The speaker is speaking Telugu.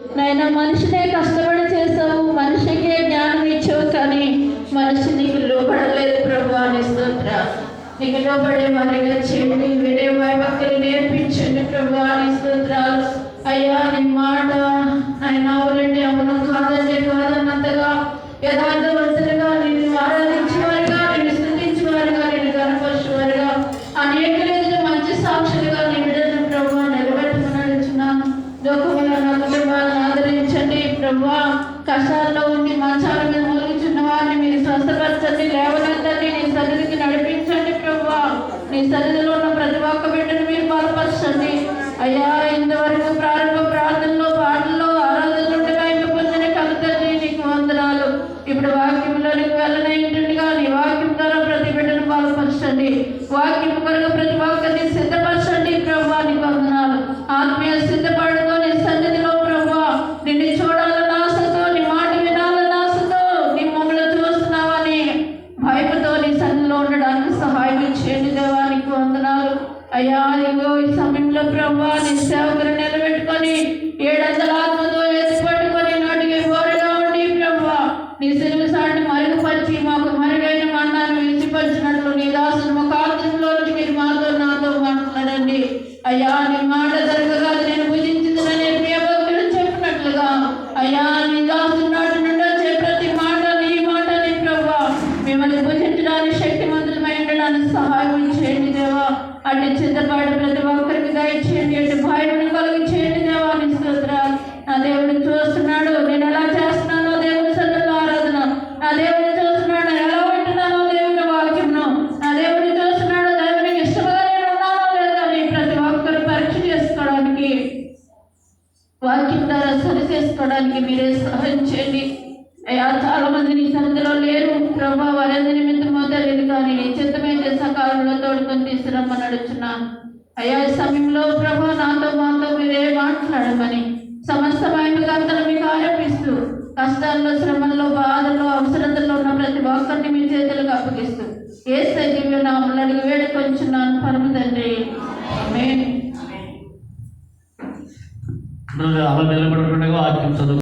నాయన మనిషినే కష్టపడి చేసావు మనిషికే జ్ఞానం ఇచ్చావు కానీ మనిషి నీకు లోపడలేదు ప్రభు అని స్తోత్ర. నీకు లోపడే వారిగా చేయండి వేరే భక్తులు నేర్పించండి ప్రభు అని స్తోత్రాలు అయ్యా నీ మాట ఆయన అవునండి అవును కాదండి కాదన్నంతగా యథార్థవంతులుగా నేను ఆరాధించేవారుగా నేను స్థుతించేవారుగా నేను కనపరిచేవారుగా అనేక మంచి సాక్షులుగా నీ బిడ్డను ప్రభు నిలబెట్టుకుని నడుచున్నాను. ప్రభు కష్టాల్లో ఉండి మంచాల మీద మూలుగుచున్న వారిని మీరు స్వస్థపరచండి లేవనెత్తండి నీ సన్నిధికి నడిపించండి ప్రభు నీ సన్నిధిలో ఉన్న ప్రతి ఒక్క బిడ్డను మీరు బలపరచండి. అయ్యా ఇంతవరకు ప్రారంభ ప్రార్థనలో పాటల్లో ఆరాధనలు ఉండగా పొందిన కలుతండి నీకు వందనాలు. ఇప్పుడు వాక్యంలోనికి వెళ్ళనైంటుండగా నీ వాక్యం ద్వారా ప్రతి బిడ్డను బలపరచండి. వాక్యం కొరకు ప్రతి ఒక్కరిని సిద్ధపరచండి ప్రభు నీకు వందనాలు. ఉండడానికి సహాయం చేయండి దేవానికి వందనాలు. అయ్యా ఇగో ఈ సమయంలో ప్రభా నీ సేవకులు నిలబెట్టుకొని ఏడందల ఆత్మతో ఎత్తి అటు చింతపాడు ప్రతి ఒక్కరికి దయచేయండి అటు భయం కలిగించేయండి. చేయండి స్తోత్రాలు. నా దేవుడు చూస్తున్నాడు నేను ఎలా చేస్తున్నానో దేవుని సన్నిధిలో ఆరాధన. నా దేవుడు చూస్తున్నాడు ఎలా వింటున్నానో దేవుని వాక్యంను నా దేవుడు చూస్తున్నాడు దేవునికి ఇష్టముగా నేను ఉన్నానో లేదా అని ప్రతి ఒక్కరు పరీక్ష చేసుకోవడానికి వాక్యం ద్వారా సరి చేసుకోవడానికి మీరే సహాయం చేయండి. అయ్యా చాలా మంది నీ సన్నిధిలో లేరు. ప్రభా వారి నిమిత్తమో తెలియదు కానీ నీ చిత్తమైతే సకాలంలో తోడుకొని తీసుకురమ్మని అడుగుతున్నాను అయ్యా ఈ సమయంలో ప్రభు నాతో మాతో మీరే మాట్లాడమని సమస్త మహిమగంతలు మీకు ఆరోపిస్తూ కష్టాల్లో శ్రమల్లో బాధల్లో అవసరతల్లో ఉన్న ప్రతి ఒక్కరిని మీ చేతులకు అప్పగిస్తూ ఏ సజీవ నామలు అడిగి వేడుకొంచున్నాను పరమ తండ్రి. అలా నిలబడుతుండగా వాక్యం చదువు.